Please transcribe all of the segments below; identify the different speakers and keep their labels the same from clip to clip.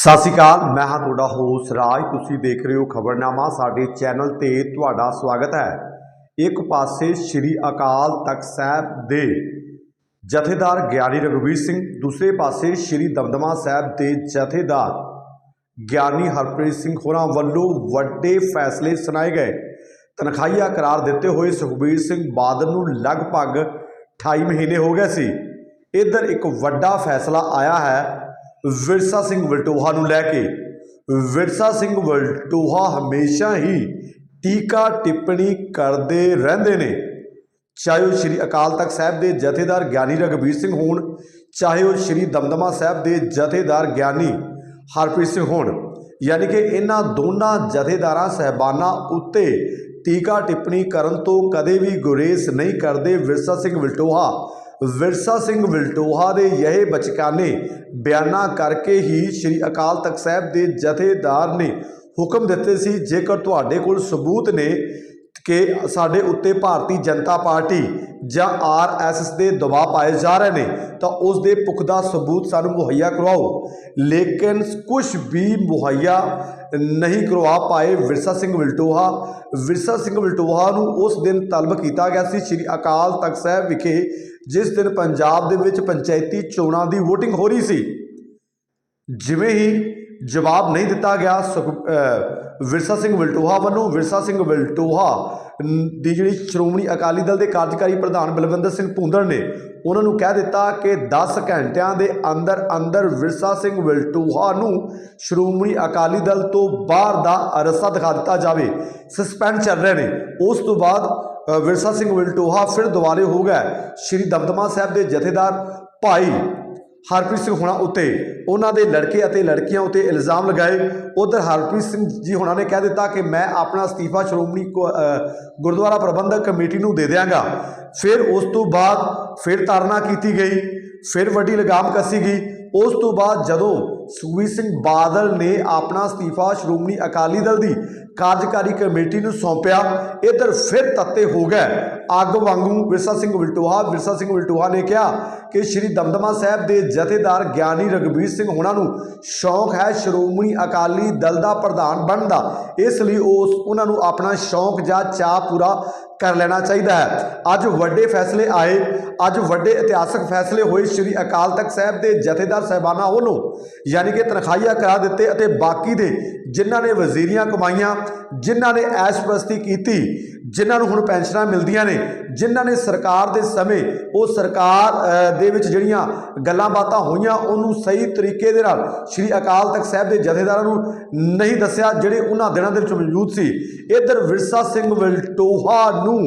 Speaker 1: ਸਤਿ ਸ਼੍ਰੀ ਅਕਾਲ, ਮੈਂ ਹਾਂ ਤੁਹਾਡਾ ਹੋਸ ਰਾਜ। ਤੁਸੀਂ ਦੇਖ ਰਹੇ ਹੋ ਖਬਰਨਾਮਾ, ਸਾਡੇ ਚੈਨਲ ਤੇ ਤੁਹਾਡਾ ਸਵਾਗਤ ਹੈ। ਇੱਕ ਪਾਸੇ ਸ੍ਰੀ ਅਕਾਲ ਤਖਤ ਸਾਹਿਬ ਦੇ ਜਥੇਦਾਰ ਗਿਆਨੀ ਰਘੁਵੀਰ ਸਿੰਘ, ਦੂਸਰੇ ਪਾਸੇ ਸ੍ਰੀ ਦਮਦਮਾ ਸਾਹਿਬ ਦੇ ਜਥੇਦਾਰ ਗਿਆਨੀ ਹਰਪ੍ਰੀਤ ਸਿੰਘ ਹੋਰਾਂ ਵੱਲੋਂ ਵੱਡੇ ਫੈਸਲੇ ਸੁਣਾਏ ਗਏ। ਤਨਖਾਹੀਆ ਕਰਾਰ ਦਿੱਤੇ ਹੋਏ ਸੁਖਬੀਰ ਸਿੰਘ ਬਾਦਲ ਨੂੰ ਲਗਭਗ 28 ਮਹੀਨੇ ਹੋ ਗਏ ਸੀ। ਇੱਧਰ ਇੱਕ ਵੱਡਾ ਫੈਸਲਾ ਆਇਆ ਹੈ ਵਿਰਸਾ ਸਿੰਘ ਵਲਟੋਹਾ ਨੂੰ ਲੈ ਕੇ। ਵਿਰਸਾ ਸਿੰਘ ਵਲਟੋਹਾ ਹਮੇਸ਼ਾ ਹੀ ਟੀਕਾ ਟਿੱਪਣੀ ਕਰਦੇ ਰਹਿੰਦੇ ਨੇ। ਚਾਹੇ ਉਹ ਸ੍ਰੀ ਅਕਾਲ ਤਖਤ ਸਾਹਿਬ ਦੇ ਜਥੇਦਾਰ ਗਿਆਨੀ ਰਘਬੀਰ ਸਿੰਘ ਹੋਣ, ਚਾਹੇ ਉਹ ਸ੍ਰੀ ਦਮਦਮਾ ਸਾਹਿਬ ਦੇ ਜਥੇਦਾਰ ਗਿਆਨੀ ਹਰਪ੍ਰੀਤ ਸਿੰਘ ਹੋਣ। ਯਾਨੀ ਕਿ ਇਹਨਾਂ ਦੋਨਾਂ ਜਥੇਦਾਰਾਂ ਸਹਿਬਾਨਾਂ ਉੱਤੇ ਟੀਕਾ ਟਿੱਪਣੀ ਕਰਨ ਤੋਂ ਕਦੇ ਵੀ ਗੁਰੇਜ਼ ਨਹੀਂ ਕਰਦੇ ਵਿਰਸਾ ਸਿੰਘ ਵਲਟੋਹਾ। ਵਿਰਸਾ ਸਿੰਘ ਵਿਲਟੋਹਾ ਦੇ ਇਹ ਬਚਕਾਨੇ ਬਿਆਨਾਂ ਕਰਕੇ ਹੀ ਸ੍ਰੀ ਅਕਾਲ ਤਖਤ ਸਾਹਿਬ ਦੇ ਜਥੇਦਾਰ ਨੇ ਹੁਕਮ ਦਿੱਤੇ ਸੀ, ਜੇਕਰ ਤੁਹਾਡੇ ਕੋਲ ਸਬੂਤ ਨੇ ਕਿ ਸਾਡੇ ਉੱਤੇ ਭਾਰਤੀ ਜਨਤਾ ਪਾਰਟੀ ਜਾਂ ਆਰਐਸਐਸ ਦੇ ਦਬਾਅ ਪਾਏ ਜਾ ਰਹੇ ਨੇ, ਤਾਂ ਉਸ ਦੇ ਪੁਖਤਾ ਸਬੂਤ ਸਾਨੂੰ ਮੁਹੱਈਆ ਕਰਵਾਓ। ਲੇਕਿਨ ਕੁਝ ਵੀ ਮੁਹੱਈਆ ਨਹੀਂ ਕਰਵਾ ਪਾਏ ਵਿਰਸਾ ਸਿੰਘ ਵਿਲਟੋਹਾ। ਵਿਰਸਾ ਸਿੰਘ ਵਿਲਟੋਹਾ ਨੂੰ ਉਸ ਦਿਨ ਤਲਬ ਕੀਤਾ ਗਿਆ ਸੀ, ਸ੍ਰੀ ਅਕਾਲ ਤਖਤ ਸਾਹਿਬ ਵਿਖੇ ਜਿਸ ਦਿਨ ਪੰਜਾਬ ਦੇ ਵਿੱਚ ਪੰਚਾਇਤੀ ਚੋਣਾਂ ਦੀ VOTING ਹੋ ਰਹੀ ਸੀ, ਜਿਵੇਂ ਹੀ ਜਵਾਬ ਨਹੀਂ ਦਿੱਤਾ ਗਿਆ, ਸੁਖ- ਵਿਰਸਾ ਸਿੰਘ ਵਲਟੋਹਾ ਵੱਲੋਂ, ਵਿਰਸਾ ਸਿੰਘ ਵਲਟੋਹਾ ਦੀ ਜਿਹੜੀ ਸ਼੍ਰੋਮਣੀ ਅਕਾਲੀ ਦਲ ਦੇ ਕਾਰਜਕਾਰੀ ਪ੍ਰਧਾਨ ਬਲਵਿੰਦਰ ਸਿੰਘ ਭੁੰਦੜ ਨੇ ਉਹਨਾਂ ਨੂੰ ਕਹਿ ਦਿੱਤਾ ਕਿ 10 ਘੰਟਿਆਂ ਦੇ ਅੰਦਰ ਅੰਦਰ ਵਿਰਸਾ ਸਿੰਘ ਵਲਟੋਹਾ ਨੂੰ ਸ਼੍ਰੋਮਣੀ ਅਕਾਲੀ ਦਲ ਤੋਂ ਬਾਹਰ ਦਾ ਅਰਸਾ ਦਿਖਾ ਦਿੱਤਾ ਜਾਵੇ। ਸਸਪੈਂਡ ਚੱਲ ਰਹੇ ਨੇ। ਉਸ ਤੋਂ ਬਾਅਦ ਵਿਰਸਾ ਸਿੰਘ ਵਲਟੋਹਾ ਫਿਰ ਦੁਬਾਰੇ ਹੋ ਗਿਆ ਸ਼੍ਰੀ ਦਮਦਮਾ ਸਾਹਿਬ ਦੇ ਜਥੇਦਾਰ ਭਾਈ ਹਰਪ੍ਰੀਤ ਸਿੰਘ ਹੋਣਾ ਉੱਤੇ। ਉਹਨਾਂ ਦੇ ਲੜਕੇ ਅਤੇ ਲੜਕੀਆਂ ਉੱਤੇ ਇਲਜ਼ਾਮ ਲਗਾਏ। ਉਧਰ ਹਰਪ੍ਰੀਤ ਸਿੰਘ ਜੀ ਹੋਣਾ ਨੇ ਕਹਿ ਦਿੱਤਾ ਕਿ ਮੈਂ ਆਪਣਾ ਅਸਤੀਫਾ ਸ਼੍ਰੋਮਣੀ ਕੋ- ਗੁਰਦੁਆਰਾ ਪ੍ਰਬੰਧਕ ਕਮੇਟੀ ਨੂੰ ਦੇ ਦਿਆਂਗਾ। ਫਿਰ ਉਸ ਤੋਂ ਬਾਅਦ ਫਿਰ ਤਾਰਨਾ ਕੀਤੀ ਗਈ। ਫਿਰ ਵੱਡੀ ਲਗਾਮ ਕੱਸੀ ਗਈ। ਉਸ ਤੋਂ ਬਾਅਦ ਜਦੋਂ ਸੁਖਬੀਰ ਸਿੰਘ ਬਾਦਲ ਨੇ ਆਪਣਾ ਅਸਤੀਫਾ ਸ਼੍ਰੋਮਣੀ ਅਕਾਲੀ ਦਲ ਦੀ ਕਾਰਜਕਾਰੀ ਕਮੇਟੀ ਨੂੰ ਸੌਂਪਿਆ। ਇਧਰ ਫਿਰ ਤੱਤੇ ਹੋ ਗਏ। ਅੱਗ ਵਾਂਗੂ ਵਿਰਸਾ ਸਿੰਘ ਵਲਟੋਹਾ ਵਿਰਸਾ ਸਿੰਘ ਵਲਟੋਹਾ ਨੇ ਕਿਹਾ ਕਿ ਸ਼੍ਰੀ ਦਮਦਮਾ ਸਾਹਿਬ ਦੇ ਜਥੇਦਾਰ ਗਿਆਨੀ ਰਗਵੀਰ ਸਿੰਘ ਹੋਣਾ ਨੂੰ ਸ਼ੌਂਕ ਹੈ ਸ਼੍ਰੋਮਣੀ ਅਕਾਲੀ ਦਲ ਦਾ ਪ੍ਰਧਾਨ ਬਣਨ ਦਾ। ਇਸ ਲਈ ਉਸ, ਉਹਨਾਂ ਨੂੰ ਆਪਣਾ ਸ਼ੌਂਕ ਜਾਂ ਚਾਹ ਪੂਰਾ ਕਰ ਲੈਣਾ ਚਾਹੀਦਾ ਹੈ। ਅੱਜ ਵੱਡੇ ਫੈਸਲੇ ਆਏ। ਅੱਜ ਵੱਡੇ ਇਤਿਹਾਸਕ ਫੈਸਲੇ ਹੋਏ। ਸ਼੍ਰੀ ਅਕਾਲ ਤਖਤ ਸਾਹਿਬ ਦੇ ਜਥੇਦਾਰ ਸਹਿਬਾਨਾਂ ਵੱਲੋਂ ਯਾਨੀ ਕਿ ਤਨਖਾਹੀਆ ਕਰਾ ਦਿੱਤੇ ਅਤੇ ਬਾਕੀ ਦੇ ਜਿਨ੍ਹਾਂ ਨੇ ਵਜ਼ੀਰੀਆਂ ਕਮਾਈਆਂ, ਜਿਨ੍ਹਾਂ ਨੇ ਐਸ਼ਪ੍ਰਸਤੀ ਕੀਤੀ, ਜਿਨ੍ਹਾਂ ਨੂੰ ਹੁਣ ਪੈਨਸ਼ਨਾਂ ਮਿਲਦੀਆਂ ਨੇ, ਜਿਨ੍ਹਾਂ ਨੇ ਸਰਕਾਰ ਦੇ ਸਮੇਂ ਉਹ ਸਰਕਾਰ ਦੇ ਵਿੱਚ ਜਿਹੜੀਆਂ ਗੱਲਾਂ ਬਾਤਾਂ ਹੋਈਆਂ, ਉਹਨੂੰ ਸਹੀ ਤਰੀਕੇ ਦੇ ਨਾਲ ਸ਼੍ਰੀ ਅਕਾਲ ਤਖਤ ਸਾਹਿਬ ਦੇ ਜਥੇਦਾਰਾਂ ਨੂੰ ਨਹੀਂ ਦੱਸਿਆ, ਜਿਹੜੇ ਉਹਨਾਂ ਦਿਨਾਂ ਦੇ ਵਿੱਚ ਮੌਜੂਦ ਸੀ। ਇਧਰ ਵਿਰਸਾ ਸਿੰਘ ਵਲਟੋਹਾ ਨੂੰ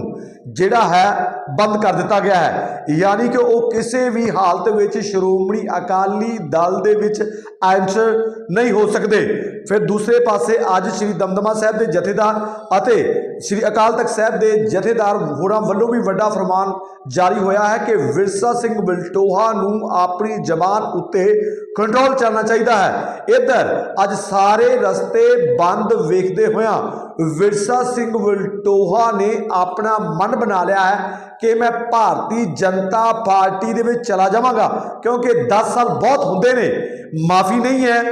Speaker 1: ਜਿਹੜਾ ਹੈ ਬੰਦ ਕਰ ਦਿੱਤਾ ਗਿਆ ਹੈ। ਯਾਨੀ ਕਿ ਉਹ ਕਿਸੇ ਵੀ ਹਾਲਤ ਵਿੱਚ ਸ਼੍ਰੋਮਣੀ ਅਕਾਲੀ ਦਲ ਦੇ ਵਿੱਚ ਐਂਟਰ ਨਹੀਂ ਹੋ ਸਕਦੇ। ਫਿਰ ਦੂਸਰੇ ਪਾਸੇ ਅੱਜ ਸ਼੍ਰੀ ਦਮਦਮਾ ਸਾਹਿਬ ਦੇ ਜਥੇਦਾਰ ਅਤੇ ਸ਼੍ਰੀ ਅਕਾਲ ਤਖਤ ਸਾਹਿਬ ਦੇ ਜਥੇਦਾਰ ਹੋਰਾਂ ਵੱਲੋਂ ਵੀ ਵੱਡਾ ਫਰਮਾਨ ਜਾਰੀ ਹੋਇਆ ਹੈ ਕਿ ਵਿਰਸਾ ਸਿੰਘ ਵਲਟੋਹਾ ਨੂੰ ਆਪਣੀ ਜ਼ਬਾਨ ਉੱਤੇ ਕੰਟਰੋਲ ਕਰਨਾ ਚਾਹੀਦਾ ਹੈ। ਇੱਧਰ ਅੱਜ ਸਾਰੇ ਰਸਤੇ ਬੰਦ ਵੇਖਦੇ ਹੋਇਆਂ ਵਿਰਸਾ ਸਿੰਘ ਵਲਟੋਹਾ ਨੇ ਆਪਣਾ ਮਨ ਬਣਾ ਲਿਆ ਹੈ ਕਿ ਮੈਂ ਭਾਰਤੀ ਜਨਤਾ ਪਾਰਟੀ ਦੇ ਵਿੱਚ ਚਲਾ ਜਾਵਾਂਗਾ ਕਿਉਂਕਿ 10 ਸਾਲ ਬਹੁਤ ਹੁੰਦੇ ਨੇ ਮਾਫੀ ਨਹੀਂ ਹੈ।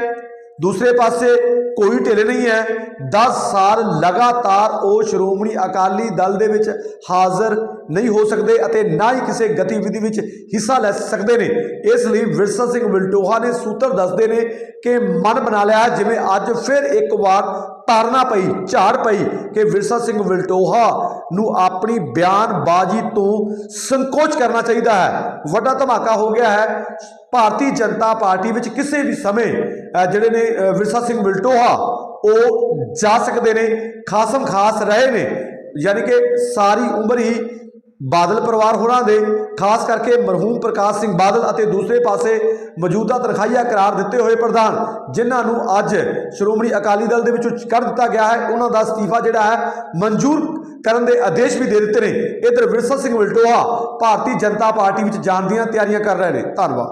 Speaker 1: ਦੂਸਰੇ ਪਾਸੇ ਕੋਈ ਢਿੱਲ ਨਹੀਂ ਹੈ। 10 ਸਾਲ ਲਗਾਤਾਰ ਉਹ ਸ਼੍ਰੋਮਣੀ ਅਕਾਲੀ ਦਲ ਦੇ ਵਿੱਚ ਹਾਜ਼ਰ ਨਹੀਂ ਹੋ ਸਕਦੇ ਅਤੇ ਨਾ ਹੀ ਕਿਸੇ ਗਤੀਵਿਧੀ ਵਿੱਚ ਹਿੱਸਾ ਲੈ ਸਕਦੇ ਨੇ। ਇਸ ਲਈ ਵਿਰਸਾ ਸਿੰਘ ਵਿਲਟੋਹਾ ਨੇ ਸੂਤਰ ਦੱਸਦੇ ਨੇ ਕਿ ਮਨ ਬਣਾ ਲਿਆ ਹੈ, ਜਿਵੇਂ ਅੱਜ ਫਿਰ ਇੱਕ ਵਾਰ ਤਾਰਨਾ ਪਈ, ਝਾੜ ਪਈ ਕਿ ਵਿਰਸਾ ਸਿੰਘ ਵਿਲਟੋਹਾ ਨੂੰ ਆਪਣੀ ਬਿਆਨਬਾਜ਼ੀ ਤੋਂ ਸੰਕੋਚ ਕਰਨਾ ਚਾਹੀਦਾ ਹੈ। ਵੱਡਾ ਧਮਾਕਾ ਹੋ ਗਿਆ ਹੈ। ਭਾਰਤੀ ਜਨਤਾ ਪਾਰਟੀ ਵਿੱਚ ਕਿਸੇ ਵੀ ਸਮੇਂ ਜਿਹੜੇ ਨੇ ਵਿਰਸਾ ਸਿੰਘ ਵਿਲਟੋਹਾ, ਉਹ ਜਾ ਸਕਦੇ ਨੇ, ਖਾਸਮ ਖਾਸ ਰਹੇ ਨੇ। ਯਾਨੀ ਕਿ ਸਾਰੀ ਉਮਰ ਹੀ ਬਾਦਲ ਪਰਿਵਾਰ ਹੋਰਾਂ ਦੇ, ਖਾਸ ਕਰਕੇ ਮਰਹੂਮ ਪ੍ਰਕਾਸ਼ ਸਿੰਘ ਬਾਦਲ ਅਤੇ ਦੂਸਰੇ ਪਾਸੇ ਮੌਜੂਦਾ ਤਨਖਾਹੀਆ ਕਰਾਰ ਦਿੱਤੇ ਹੋਏ ਪ੍ਰਧਾਨ, ਜਿਨ੍ਹਾਂ ਨੂੰ ਅੱਜ ਸ਼੍ਰੋਮਣੀ ਅਕਾਲੀ ਦਲ ਦੇ ਵਿੱਚੋਂ ਕੱਢ ਦਿੱਤਾ ਗਿਆ ਹੈ। ਉਹਨਾਂ ਦਾ ਅਸਤੀਫਾ ਜਿਹੜਾ ਹੈ, ਮਨਜ਼ੂਰ ਕਰਨ ਦੇ ਆਦੇਸ਼ ਵੀ ਦੇ ਦਿੱਤੇ ਨੇ। ਇਧਰ ਵਿਰਸਾ ਸਿੰਘ ਵਲਟੋਹਾ ਭਾਰਤੀ ਜਨਤਾ ਪਾਰਟੀ ਵਿੱਚ ਜਾਣ ਦੀਆਂ ਤਿਆਰੀਆਂ ਕਰ ਰਹੇ ਨੇ। ਧੰਨਵਾਦ।